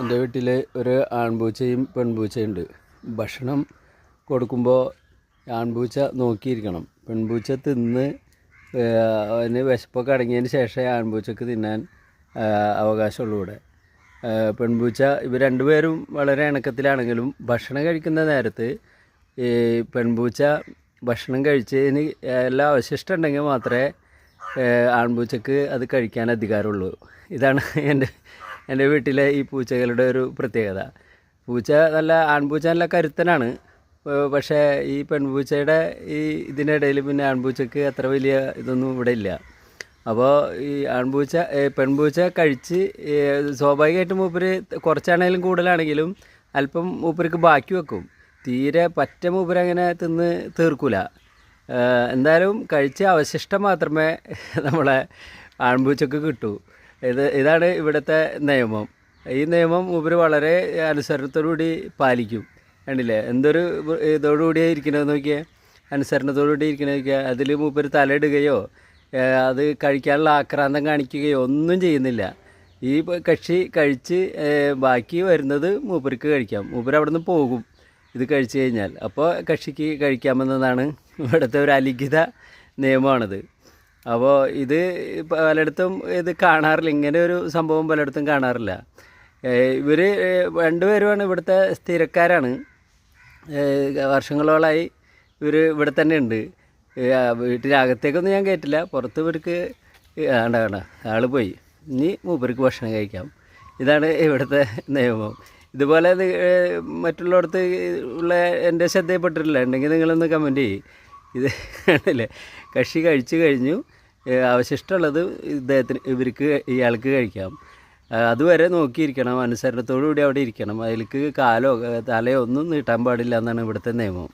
എന്റെ വീട്ടിൽ ഒരു ആൺപൂച്ചയും പെൺപൂച്ചയുണ്ട്. ഭക്ഷണം കൊടുക്കുമ്പോൾ ആൺപൂച്ച നോക്കിയിരിക്കണം. പെൺപൂച്ച തിന്ന് അതിന് വിശപ്പൊക്കെ അടങ്ങിയതിന് ശേഷമേ ആൺപൂച്ചക്ക് തിന്നാൻ അവകാശമുള്ളൂ ഇവിടെ. പെൺപൂച്ച ഇവർ രണ്ടുപേരും വളരെ ഇണക്കത്തിലാണെങ്കിലും ഭക്ഷണം കഴിക്കുന്ന നേരത്ത് ഈ പെൺപൂച്ച ഭക്ഷണം കഴിച്ചതിന് എല്ലാം അവശിഷ്ടം ഉണ്ടെങ്കിൽ മാത്രമേ ആൺപൂച്ചക്ക് അത് കഴിക്കാൻ അധികാരമുള്ളൂ. ഇതാണ് എന്റെ എന്റെ വീട്ടിലെ ഈ പൂച്ചകളുടെ ഒരു പ്രത്യേകത. പൂച്ച നല്ല ആൺപൂച്ച നല്ല കരുത്തനാണ്. പക്ഷേ ഈ പെൺപൂച്ചയുടെ ഈ ഇതിനിടയിൽ പിന്നെ ആൺപൂച്ചക്ക് അത്ര വലിയ ഇതൊന്നും ഇവിടെ ഇല്ല. അപ്പോൾ ഈ ആൺപൂച്ച പെൺപൂച്ച കഴിച്ച് സ്വാഭാവികമായിട്ടും മൂപ്പര് കുറച്ചാണെങ്കിലും കൂടുതലാണെങ്കിലും അല്പം മൂപ്പർക്ക് ബാക്കി വെക്കും. തീരെ പറ്റ മൂപ്പര് അങ്ങനെ തിന്ന് തീർക്കൂല. എന്തായാലും കഴിച്ച് അവശിഷ്ടം മാത്രമേ നമ്മളെ ആൺപൂച്ചക്ക് കിട്ടൂ. ഇത് ഇതാണ് ഇവിടുത്തെ നിയമം. ഈ നിയമം മൂപ്പര് വളരെ അനുസരണത്തോടുകൂടി പാലിക്കും. കണ്ടില്ലേ? എന്തൊരു ഇതോടുകൂടി ഇരിക്കണമെന്ന് നോക്കിയാൽ അനുസരണത്തോടുകൂടി ഇരിക്കുന്നത് നോക്കിയാൽ അതിൽ മൂപ്പര് തലയിടുകയോ അത് കഴിക്കാനുള്ള ആക്രാന്തം കാണിക്കുകയോ ഒന്നും ചെയ്യുന്നില്ല. ഈ കക്ഷി കഴിച്ച് ബാക്കി വരുന്നത് മൂപ്പർക്ക് കഴിക്കാം. മൂപ്പര് അവിടെ നിന്ന് പോകും ഇത് കഴിച്ചു കഴിഞ്ഞാൽ. അപ്പോൾ കക്ഷിക്ക് കഴിക്കാമെന്നതാണ് ഇവിടുത്തെ ഒരു അലിഖിത നിയമമാണിത്. അപ്പോൾ ഇത് പലയിടത്തും ഇത് കാണാറില്ല. ഇങ്ങനെ ഒരു സംഭവം പലയിടത്തും കാണാറില്ല. ഇവർ രണ്ടുപേരുമാണ് ഇവിടുത്തെ സ്ഥിരക്കാരാണ്. വർഷങ്ങളോളായി ഇവർ ഇവിടെ തന്നെ ഉണ്ട്. വീട്ടിനകത്തേക്കൊന്നും ഞാൻ കയറ്റില്ല പുറത്ത് ഇവർക്ക് വേണ്ട വേണ്ട. ആൾ പോയി. ഇനി മൂപ്പർക്ക് ഭക്ഷണം കഴിക്കാം. ഇതാണ് ഇവിടുത്തെ നിയമം. ഇതുപോലെ മറ്റുള്ളിടത്ത് ഉള്ള എന്റെ ശ്രദ്ധയിൽപ്പെട്ടിട്ടില്ല. ഉണ്ടെങ്കിൽ നിങ്ങളൊന്ന് കമന്റ് ചെയ്യും. ഇത് കണ്ടില്ലേ കക്ഷി കഴിച്ചു കഴിഞ്ഞു. അവശിഷ്ടമുള്ളത് ഇദ്ദേഹത്തിന് ഇവർക്ക് ഇയാൾക്ക് കഴിക്കാം. അതുവരെ നോക്കിയിരിക്കണം. അനുസരണത്തോടു കൂടി അവിടെ ഇരിക്കണം. അതിലേക്ക് കാലോ തലയോ ഒന്നും നീട്ടാൻ പാടില്ല എന്നാണ് ഇവിടുത്തെ നിയമം.